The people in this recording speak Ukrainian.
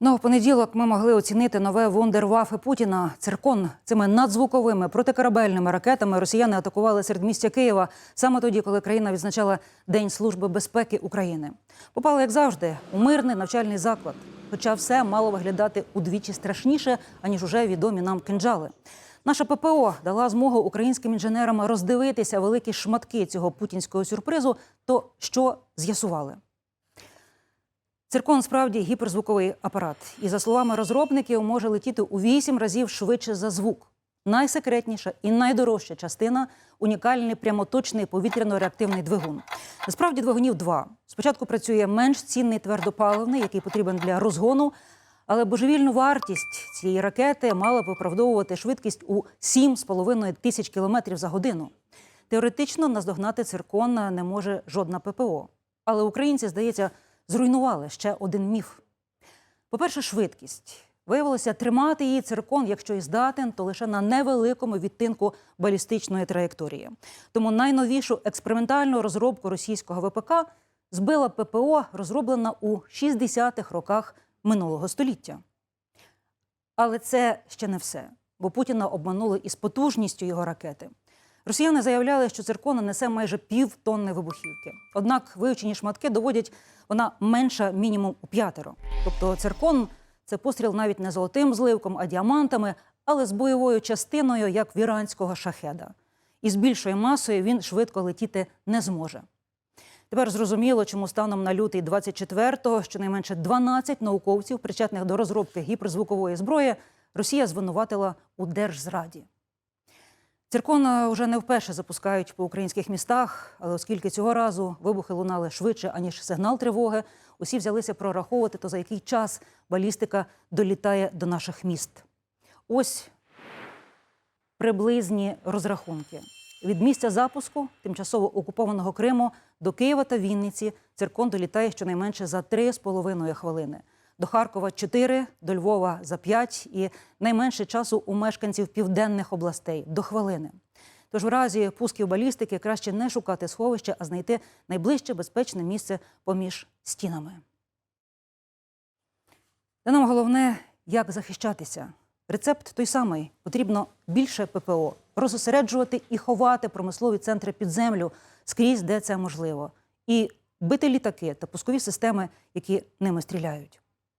Ну, в понеділок ми могли оцінити нове вундервафе Путіна. Циркон цими надзвуковими протикорабельними ракетами росіяни атакували середмістя Києва саме тоді, коли країна відзначала День служби безпеки України. Попали, як завжди, у мирний навчальний заклад. Хоча все мало виглядати удвічі страшніше, аніж уже відомі нам кинджали. Наша ППО дала змогу українським інженерам роздивитися великі шматки цього путінського сюрпризу. То що з'ясували? Циркон справді гіперзвуковий апарат, і за словами розробників, може летіти у вісім разів швидше за звук. Найсекретніша і найдорожча частина унікальний прямоточний повітряно-реактивний двигун. Насправді двигунів два. Спочатку працює менш цінний твердопаливний, який потрібен для розгону, але божевільну вартість цієї ракети мала б виправдовувати швидкість у 7,5 тисяч кілометрів за годину. Теоретично наздогнати циркон не може жодна ППО. Але українці, здається, зруйнували ще один міф. По-перше, швидкість. Виявилося, тримати її циркон, якщо і здатен, то лише на невеликому відтинку балістичної траєкторії. Тому найновішу експериментальну розробку російського ВПК збила ППО, розроблена у 60-х роках минулого століття. Але це ще не все, бо Путіна обманули із потужністю його ракети. Росіяни заявляли, що циркона несе майже пів тонни вибухівки. Однак вивчені шматки доводять, вона менша мінімум у п'ятеро. Тобто циркон це постріл навіть не золотим зливком, а діамантами, але з бойовою частиною, як в іранського шахеда. І з більшою масою він швидко летіти не зможе. Тепер зрозуміло, чому станом на лютий 24-го щонайменше 12 науковців, причетних до розробки гіперзвукової зброї, Росія звинуватила у держзраді. Циркон вже не вперше запускають по українських містах, але оскільки цього разу вибухи лунали швидше, аніж сигнал тривоги, усі взялися прораховувати, то за який час балістика долітає до наших міст. Ось приблизні розрахунки. Від місця запуску тимчасово окупованого Криму до Києва та Вінниці циркон долітає щонайменше за 3,5 хвилини. До Харкова 4, до Львова за 5 і найменше часу у мешканців південних областей до хвилини. Тож в разі пусків балістики краще не шукати сховища, а знайти найближче безпечне місце поміж стінами. Та нам головне, як захищатися. Рецепт той самий: потрібно більше ППО, розосереджувати і ховати промислові центри під землю скрізь, де це можливо, і бити літаки та пускові системи, які ними стріляють.